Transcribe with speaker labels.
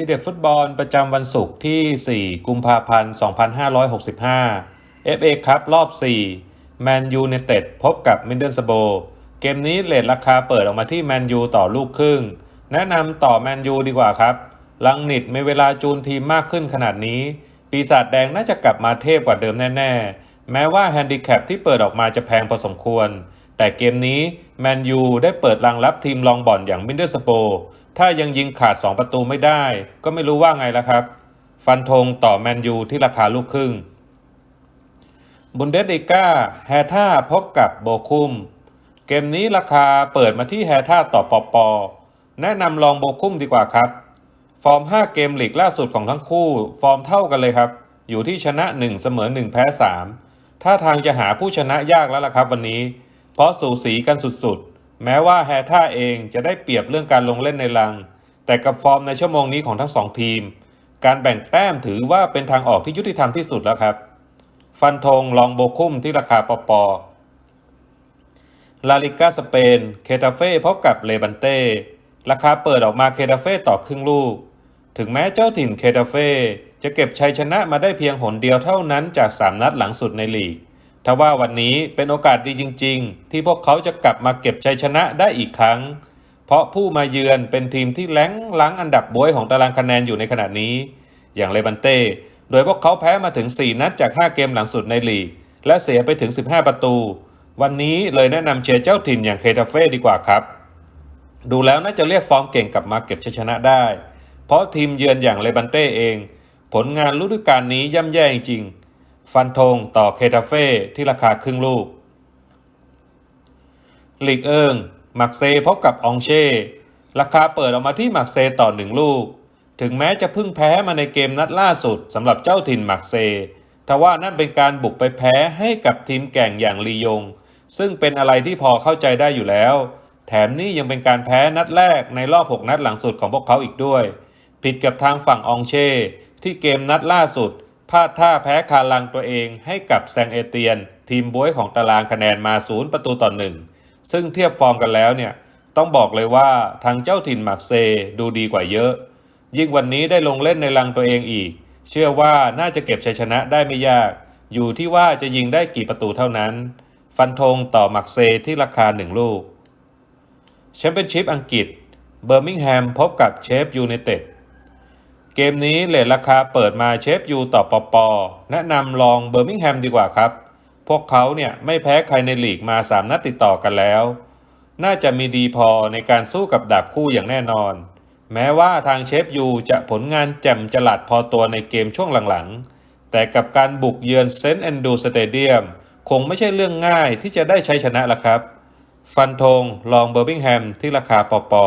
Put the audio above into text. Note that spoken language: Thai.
Speaker 1: ที่เด็ดฟุตบอลประจำวันศุกร์ที่ 4 กุมภาพันธ์ 2565 FA ครับรอบ 4 แมนยูเนเต็ดพบกับมินเดิลสโบเกมนี้เลทราคาเปิดออกมาที่แมนยูต่อลูกครึ่ง แนะนำต่อแมนยูดีกว่าครับ ลังนิดมีเวลาจูนทีมมากขึ้นขนาดนี้ ปีศาจแดงน่าจะกลับมาเทพกว่าเดิมแน่ ๆ แม้ว่าแฮนดิแคปที่เปิดออกมาจะแพงพอสมควร แต่เกมนี้แมนยูได้เปิดรางรับทีมลองบอลอย่างมินเดอร์สโป ถ้ายังยิงขาด 2 ประตูไม่ได้ ก็ไม่รู้ว่าไงแล้วครับ ฟันธงต่อแมนยูที่ราคาลูกครึ่ง บุนเดสลีกาแฮท่าพบกับโบคุม เกมนี้ราคาเปิดมาที่แฮท่าต่อปอปอแนะนำลองโบคุมดีกว่าครับ ฟอร์ม 5 เกมลีกล่าสุดของทั้งคู่ ฟอร์มเท่ากันเลยครับ อยู่ที่ชนะ 1 เสมอ 1 แพ้3ท่าทางจะหาผู้ชนะยากแล้วล่ะครับวันนี้ เพราะสูสีกันสุดๆ แม้ว่าแฮท่าเองจะได้เปรียบเรื่องการลงเล่นในลัง แต่กับฟอร์มในชั่วโมงนี้ของทั้งสองทีม การแบ่งแต้มถือว่าเป็นทางออกที่ยุติธรรมที่สุดแล้วครับ ฟันธงลองโบคุ้มที่ราคาปอปอลาลิก้าสเปน เคตาเฟ่พบกับเลบันเต้ ราคาเปิดออกมาเคตาเฟ่ต่อครึ่งลูก ถึงแม้เจ้าถิ่นเคตาเฟ่จะเก็บชัยชนะมาได้เพียงหนเดียวเท่านั้นจาก 3 นัดหลังสุดในลีก ทว่าวันนี้เป็นโอกาสดีจริง ๆ ที่พวกเขาจะกลับมาเก็บชัยชนะได้อีกครั้ง เพราะผู้มาเยือนเป็นทีมที่แล้งล้างอันดับบวยของตารางคะแนนอยู่ในขณะนี้ อย่างเลบันเต้โดยพวกเขาแพ้มาถึง 4 นัดจาก 5 เกมหลังสุดในลีก และเสียไปถึง 15 ประตู วันนี้เลยแนะนำเชียร์เจ้าถิ่นอย่างเคทาเฟ่ดีกว่าครับ ดูแล้วน่าจะเรียกฟอร์มเก่งกลับมาเก็บชัยชนะได้ เพราะทีมเยือนอย่างเลบันเต้เอง ผลงานฤดูกาลนี้ย่ำแย่จริง ฟันธงต่อเคทาเฟ่ที่ราคาครึ่งลูกลีกเอิงมักเซพบกับองเช่ ราคาเปิดออกมาที่มักเซต่อหนึ่งลูก ถึงแม้จะพิ่งแพ้มาในเกมนัดล่าสุดสำหรับเจ้าถิ่นมักเซทว่านั่นเป็นการบุกไปแพ้ให้กับทีมแก่งอย่างลียง ซึ่งเป็นอะไรที่พอเข้าใจได้อยู่แล้ว แถมนี่ยังเป็นการแพ้นัดแรกในรอบ 6 นัดหลังสุดของพวกเขาอีกด้วย ผิดกับทางฝั่งองเช่ ที่เกมนัดล่าสุด พลาดท่าแพ้คาลังตัวเองให้กับแซงเอเตียน ทีมบวยของตารางคะแนนมาศูนย์ประตูต่อหนึ่งซึ่งเทียบฟอร์มกันแล้วเนี่ย ต้องบอกเลยว่าทางเจ้าถิ่นมักเซดูดีกว่าเยอะ ยิ่งวันนี้ได้ลงเล่นในลังตัวเองอีก เชื่อว่าน่าจะเก็บชัยชนะได้ไม่ยาก อยู่ที่ว่าจะยิงได้กี่ประตูเท่านั้น ฟันธงต่อมักเซที่ราคาหนึ่งลูกแชมเปี้ยนชิพอังกฤษเบอร์มิงแฮมพบกับเชฟยูไนเต็ด เกมนี้เลทราคาเปิดมาเชฟยูต่อปอปอแนะนำลองเบอร์มิงแฮมดีกว่าครับ พวกเขาเนี่ยไม่แพ้ใครในลีกมา 3 นัดติดต่อกันแล้ว น่าจะมีดีพอในการสู้กับดาบคู่อย่างแน่นอน แม้ว่าทางเชฟยูจะผลงานแจ่มจลัดพอตัวในเกมช่วงหลังๆ แต่กับการบุกเยือนเซนต์แอนดูสเตเดียมคงไม่ใช่เรื่องง่ายที่จะได้ใช้ชนะละครับ ฟันธงลองเบอร์มิงแฮมที่ราคาปอปอ